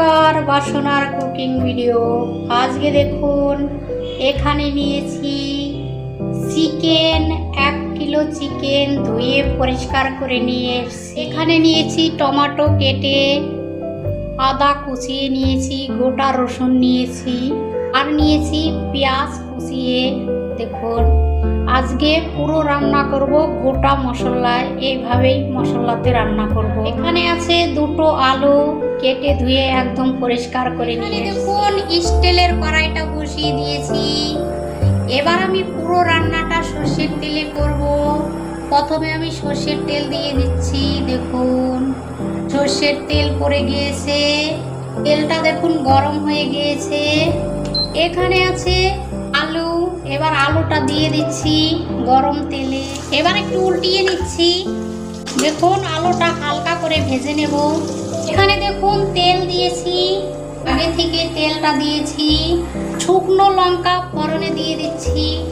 নমস্কার, বাসনার cooking video আজকে দেখুন, এখানে নিয়েছি চিকেন, এক কিলো চিকেন ধুয়ে পরিষ্কার করে নিয়ে। এখানে নিয়েছি টমাটো কেটে, আদা কুচিয়ে নিয়েছি, গোটা রসুন নিয়েছি, আর নিয়েছি পেঁয়াজ কুচিয়ে দেখুন আজকে পুরো রান্না করব গোটা মশলায় এইভাবেই মশলাতে রান্না করব। এখানে আছে দুটো আলু কেটে ধুয়ে একদম পরিষ্কার করে নিয়ে দেখুন স্টিলের কড়াইটা বসিয়ে দিয়েছি। এবার আমি পুরো রান্নাটা সর্ষের তেলে করব। প্রথমে আমি সর্ষের তেল দিয়ে দিচ্ছি দেখুন। সর্ষের তেল পড়ে গিয়েছে। তেলটা দেখুন গরম হয়ে গিয়েছে। এখানে আছে এবার আলুটা দিয়ে দিচ্ছি গরম তেলে। এবার একটু উল্টিয়ে নিচ্ছি। দেখুন, আলুটা হালকা করে ভেজে নেব। এখানে দেখুন, তেল দিয়েছি। আগে থেকে তেলটা দিয়েছি। শুকনো লঙ্কা ফোড়নে দিয়ে দিচ্ছি।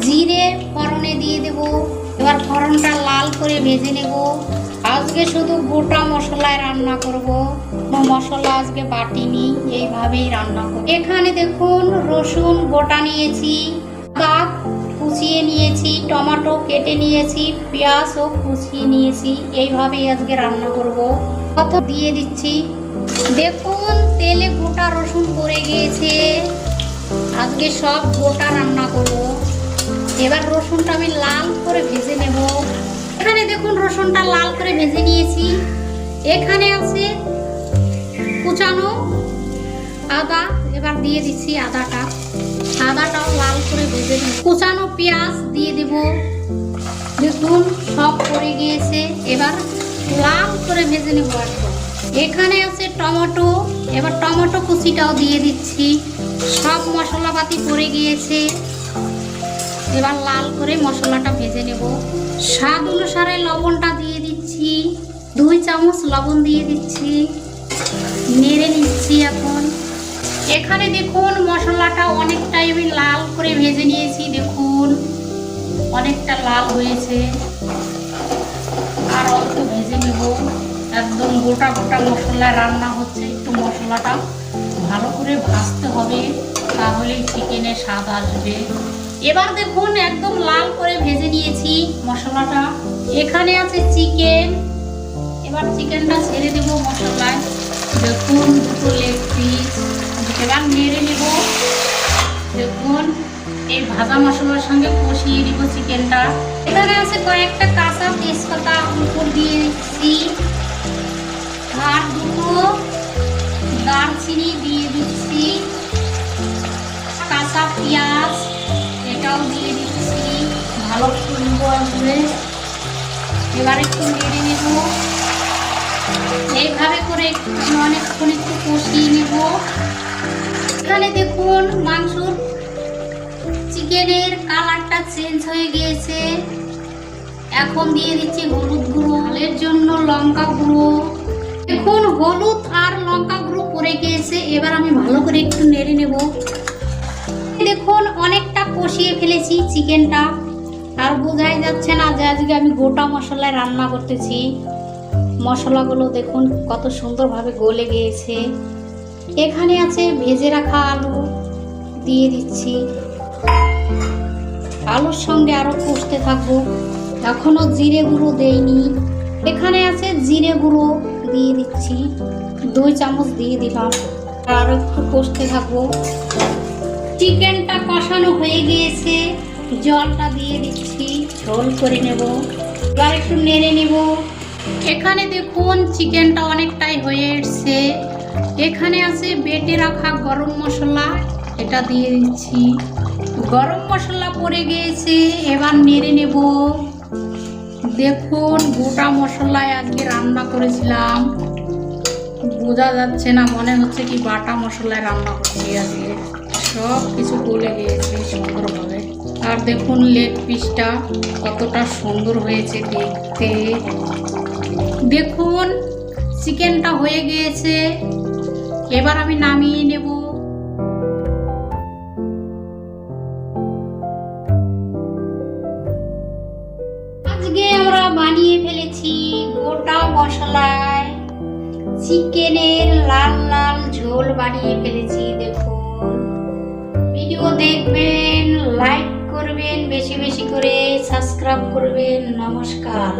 জিরে ফোড়নে দিয়ে দেব। এবার ফোড়নটা লাল করে ভেজে নেব। আজকে শুধু গোটা মশলায় রান্না করব। মশলা আজকে বাটিনি, এইভাবেই রান্না করব। এখানে দেখুন, রসুন গোটা নিয়েছি। আদা কুচিয়ে নিয়েছি, টমেটো কেটে নিয়েছি, পেঁয়াজও কুচিয়ে নিয়েছি। এইভাবেই আজকে রান্না করব। কত দিয়ে দিচ্ছি? দেখুন, তেলে গোটা রসুন পড়ে গিয়েছে। আজকে সব গোটা রান্না করব। এবার রসুনটা আমি লাল করে ভেজে নেব। এখানে দেখুন, রসুনটা লাল করে ভেজে নিয়েছি। এখানে আছে কুচানো আদা। এবার দিয়ে দিচ্ছি আদাটা। আদাটাও লাল করে ভেজে কুচানো পেঁয়াজ দিয়ে দেব। দেখুন, সব পড়ে গিয়েছে। এবার লাল করে ভেজে নেব এখানে আছে টমেটো। এবার টমেটো কুচিটাও দিয়ে দিচ্ছি। সব মশলাপাতি পড়ে গিয়েছে। এবার লাল করে মশলাটা ভেজে নেব। স্বাদ অনুসারে লবণটা দিয়ে দিচ্ছি। দুই চামচ লবণ দিয়ে দিচ্ছি। নেড়ে নিচ্ছি এখন। এখানে দেখুন মশলাটা অনেকটাই আমি লাল করে ভেজে নিয়েছি, দেখুন। অনেকটা লাল হয়েছে। আর অল্প ভেজে নেব। একদম গোটা গোটা মশলায় রান্না হচ্ছে একটু মশলাটা। ভালো করে ভাজতে হবে, তাহলেই চিকেনের স্বাদ আসবে। এবার দেখুন একদম লাল করে ভেজে নিয়েছি মশলাটা। এখানে আছে চিকেন। এবার চিকেনটা ছেড়ে দেবো মশলায়। দেখুন দুটো লেগ পিস। এবার নেড়ে নেব। দেখুন, এই ভাজা মশলার সঙ্গে কষিয়ে দিব চিকেনটা। এখানে আছে কয়েকটা কাঁচা তেজপাতা উপর দিয়ে দিচ্ছি। আর দুটো দারচিনি দিয়ে দিচ্ছি। কাঁচা পেঁয়াজ, এটাও দিয়ে দিচ্ছি ভালো সুন্দর করে। এবার একটু নেড়ে নেব। এইভাবে করে আমি অনেকক্ষণ একটু কষিয়ে নেব। এখানে দেখুন মাংসর চিকেনের কালারটা চেঞ্জ হয়ে গিয়েছে। এখন দিয়ে দিচ্ছি হলুদ গুঁড়ো। এর জন্য লঙ্কা গুঁড়ো। দেখুন, হলুদ আর লঙ্কা গুঁড়ো পড়ে গিয়েছে। এবার আমি ভালো করে একটু নেড়ে নেব। দেখুন, অনেকটা কষিয়ে ফেলেছি চিকেনটা। আর বোঝাই যাচ্ছে না যে আজকে আমি গোটা মশলায় রান্না করতেছি। মশলাগুলো দেখুন, কত সুন্দরভাবে গলে গিয়েছে। এখানে আছে ভেজে রাখা আলু, দিয়ে দিচ্ছি। আলুর সঙ্গে আরও কষতে থাকব। এখনও জিরে গুঁড়ো দেইনি। এখানে আছে জিরে গুঁড়ো দিয়ে দিচ্ছি। দুই চামচ দিয়ে দিলাম। আর একটু কষতে থাকব। চিকেনটা কষানো হয়ে গিয়েছে। জলটা দিয়ে দিচ্ছি। ঝোল করে নেব। এবার একটু নেড়ে নেব। এখানে দেখুন, চিকেনটা অনেকটাই হয়ে এসছে। এখানে আছে বেটে রাখা গরম মশলা, এটা দিয়ে দিচ্ছি। গরম মশলা পড়ে গিয়েছে, এবার নেড়ে নেব। দেখুন, গোটা মশলায় আজকে রান্না করেছিলাম। বোঝা যাচ্ছে না, মনে হচ্ছে কি বাটা মশলায় রান্না করছি আজকে। সব কিছু গলে গিয়েছে সুন্দরভাবে। আর দেখুন, লেগ পিসটা কতটা সুন্দর হয়েছে দেখতে। দেখুন, চিকেনটা হয়ে গিয়েছে। এবার আমি নামিয়ে নেব। আজকে আমরা বানিয়ে ফেলেছি গোটা মশলায়। চিকেনের লাল লাল ঝোল বানিয়ে ফেলেছি, দেখুন। ভিডিও দেখবেন, লাইক করবেন, বেশি বেশি করে সাবস্ক্রাইব করবেন। নমস্কার।